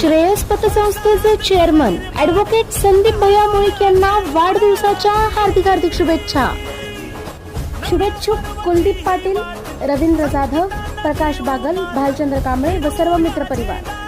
श्रेयस पतसंस्थेचे chairman advocate Sandeep भैया मुळीक यांना वाढदिवसाच्या हार्दिक हार्दिक शुभेच्छा. शुभेच्छुक कुलदीप पाटील रवींद्र जाधव प्रकाश बागल भालचंद्र कांबळे व सर्व मित्रपरिवार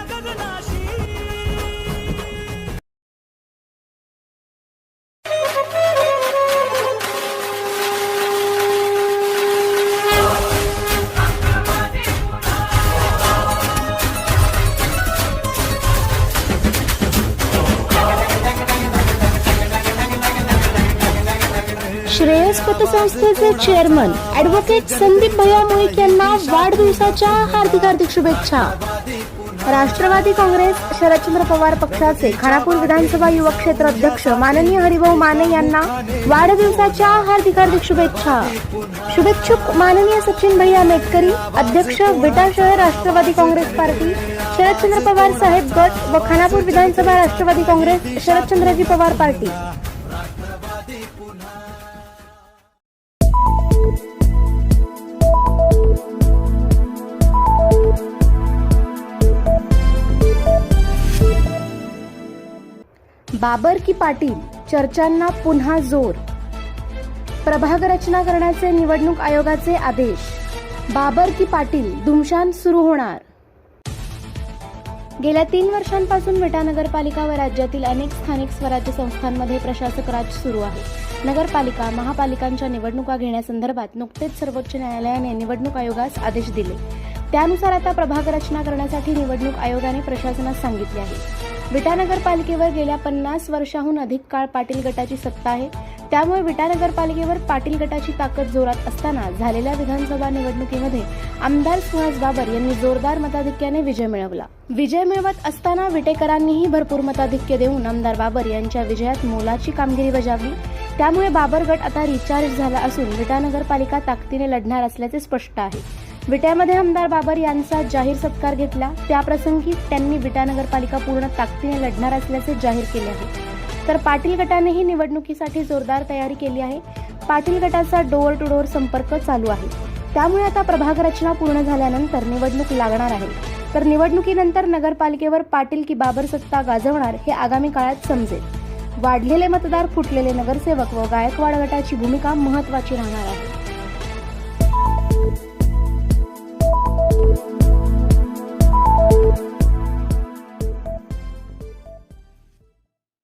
श्रेयस पतसंस्थेचे चेअरमन ऍडव्होकेट संदीप भैया मुळीक यांना वाढदिवसाच्या हार्दिक हार्दिक शुभेच्छा. राष्ट्रवादी काँग्रेस शरदचंद्र पवार पक्षाचे खानापूर विधानसभा युवक क्षेत्र अध्यक्ष माननीय हरिभाऊ माने यांना वाढदिवसाच्या हार्दिक हार्दिक शुभेच्छा. शुभेच्छुक माननीय सचिन भैया मेटकरी अध्यक्ष विटा शहर राष्ट्रवादी काँग्रेस पार्टी शरदचंद्र पवार साहेब गट व खानापूर विधानसभा राष्ट्रवादी काँग्रेस शरदचंद्रजी पवार पार्टी. बाबर की पाटील चर्चांना पुन्हा जोर. प्रभाग रचना करण्याचे निवडणूक आयोगाचे आदेश. बाबर की पाटील धुमशान सुरू होणार. गेल्या तीन वर्षांपासून विटा नगरपालिका व राज्यातील अनेक स्थानिक स्वराज्य संस्थांमध्ये प्रशासक राज सुरू आहे. नगरपालिका महापालिकांच्या निवडणुका घेण्यासंदर्भात नुकतेच सर्वोच्च न्यायालयाने निवडणूक आयोगास आदेश दिले. त्यानुसार आता प्रभाग रचना करण्यासाठी निवडणूक आयोगाने प्रशासनास सांगितले आहे. विटा नगरपालिकेवर गेल्या पन्नास वर्षाहून अधिक काळ पाटील गटाची सत्ता आहे. त्यामुळे विटा नगरपालिकेवर पाटील गटाची ताकद जोरात असताना झालेल्या विधानसभा निवडणुकीमध्ये आमदार सुहास बाबर यांनी जोरदार मताधिक्याने विजय मिळवला. विजय मिळवत असताना विटेकरांनीही भरपूर मताधिक्य देऊन आमदार बाबर यांच्या विजयात मोलाची कामगिरी बजावली. त्यामुळे बाबर गट आता रिचार्ज झाला असून विटा नगरपालिका ताकदीने लढणार असल्याचे स्पष्ट आहे. विट्यामध्ये आमदार बाबर यांचा जाहीर सत्कार घेतला. त्याप्रसंगी त्यांनी विटा नगरपालिका पूर्ण ताकदीने लढणार असल्याचे जाहीर केले आहे. तर पाटील गटानेही निवडणुकीसाठी जोरदार तयारी केली आहे. पाटील गटाचा डोअर टू डोअर संपर्क चालू आहे. त्यामुळे आता प्रभाग रचना पूर्ण झाल्यानंतर निवडणूक लागणार आहे. तर निवडणुकीनंतर नगरपालिकेवर पाटील की बाबर सत्ता गाजवणार हे आगामी काळात समजेल. वाढलेले मतदार फुटलेले नगरसेवक व गायकवाड गटाची भूमिका महत्वाची राहणार आहे.